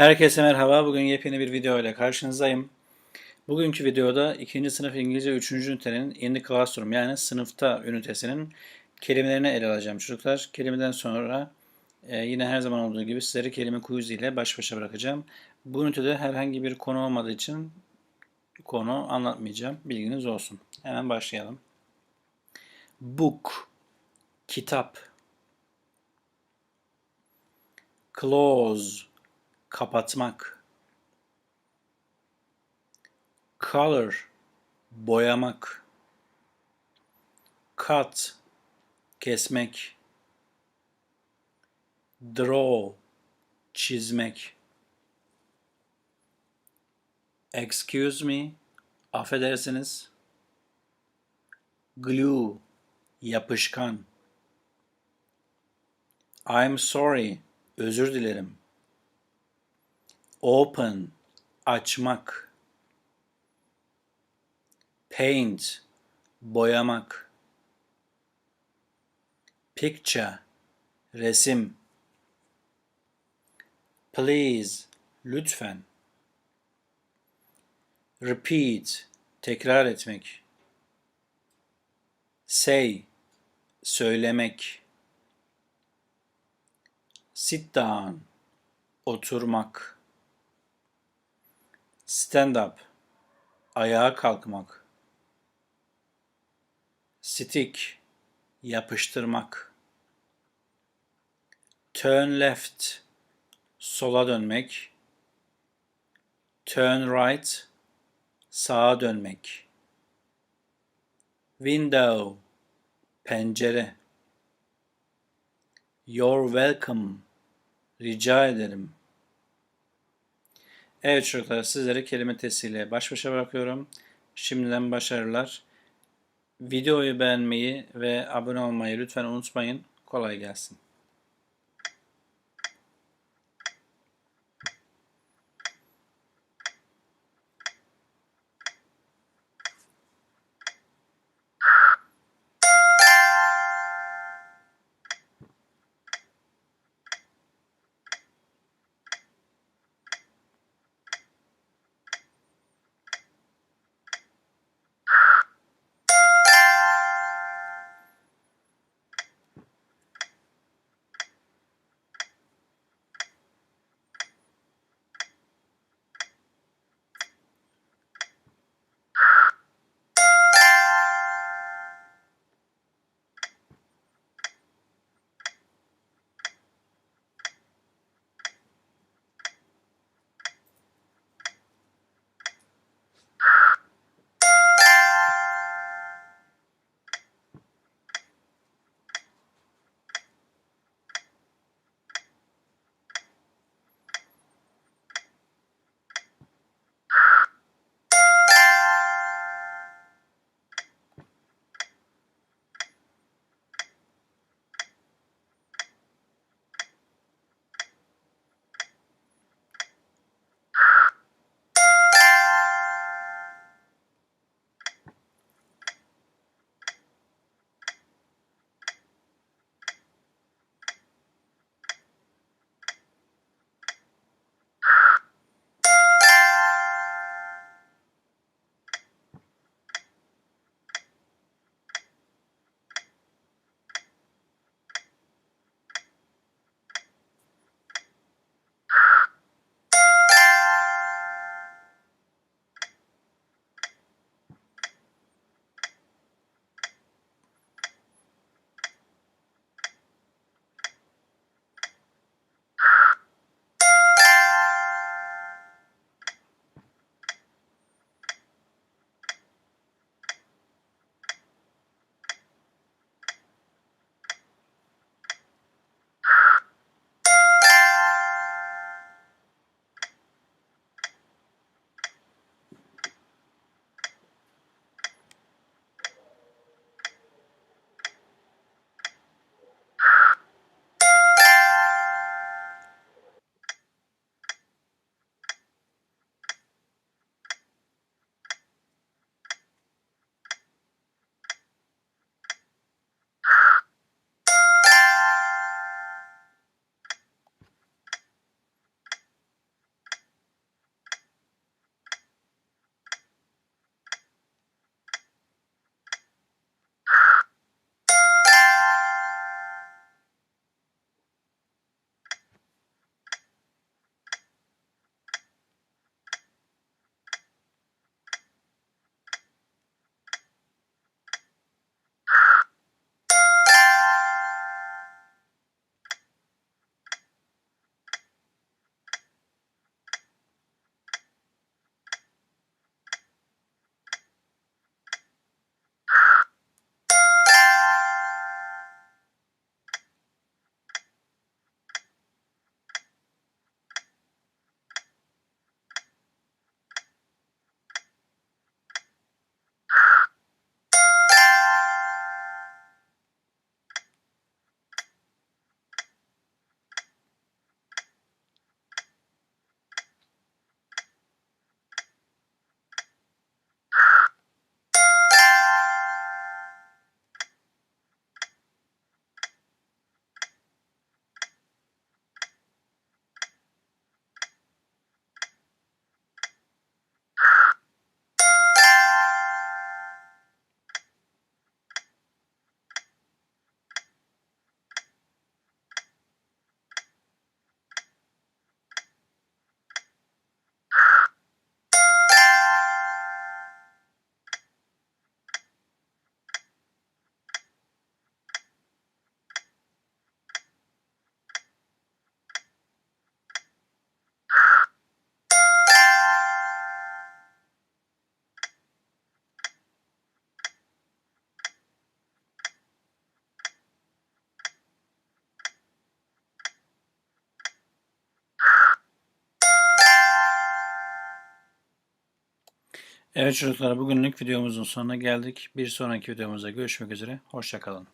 Herkese merhaba. Bugün yepyeni bir video ile karşınızdayım. Bugünkü videoda 2. sınıf İngilizce 3. ünitenin in the classroom yani sınıfta ünitesinin kelimelerini ele alacağım çocuklar. Kelimeden sonra e, yine her zaman olduğu gibi sizleri kelime quiz ile baş başa bırakacağım. Bu ünitede herhangi bir konu olmadığı için konu anlatmayacağım. Bilginiz olsun. Hemen başlayalım. Book kitap close kapatmak. Color boyamak. Cut kesmek. Draw çizmek. Excuse me affedersiniz. Glue yapışkan. I'm sorry özür dilerim open açmak. Paint boyamak. Picture resim. Please lütfen. Repeat tekrar etmek. Say söylemek. Sit down oturmak stand up. Ayağa kalkmak. Stick. Yapıştırmak. Turn left. Sola dönmek. Turn right. Sağa dönmek. Window. Pencere. You're welcome. Rica ederim Evet çocuklar sizleri kelime testiyle baş başa bırakıyorum. Şimdiden başarılar. Videoyu beğenmeyi ve abone olmayı lütfen unutmayın. Kolay gelsin. Evet çocuklar bugünlük videomuzun sonuna geldik. Bir sonraki videomuzda görüşmek üzere. Hoşçakalın.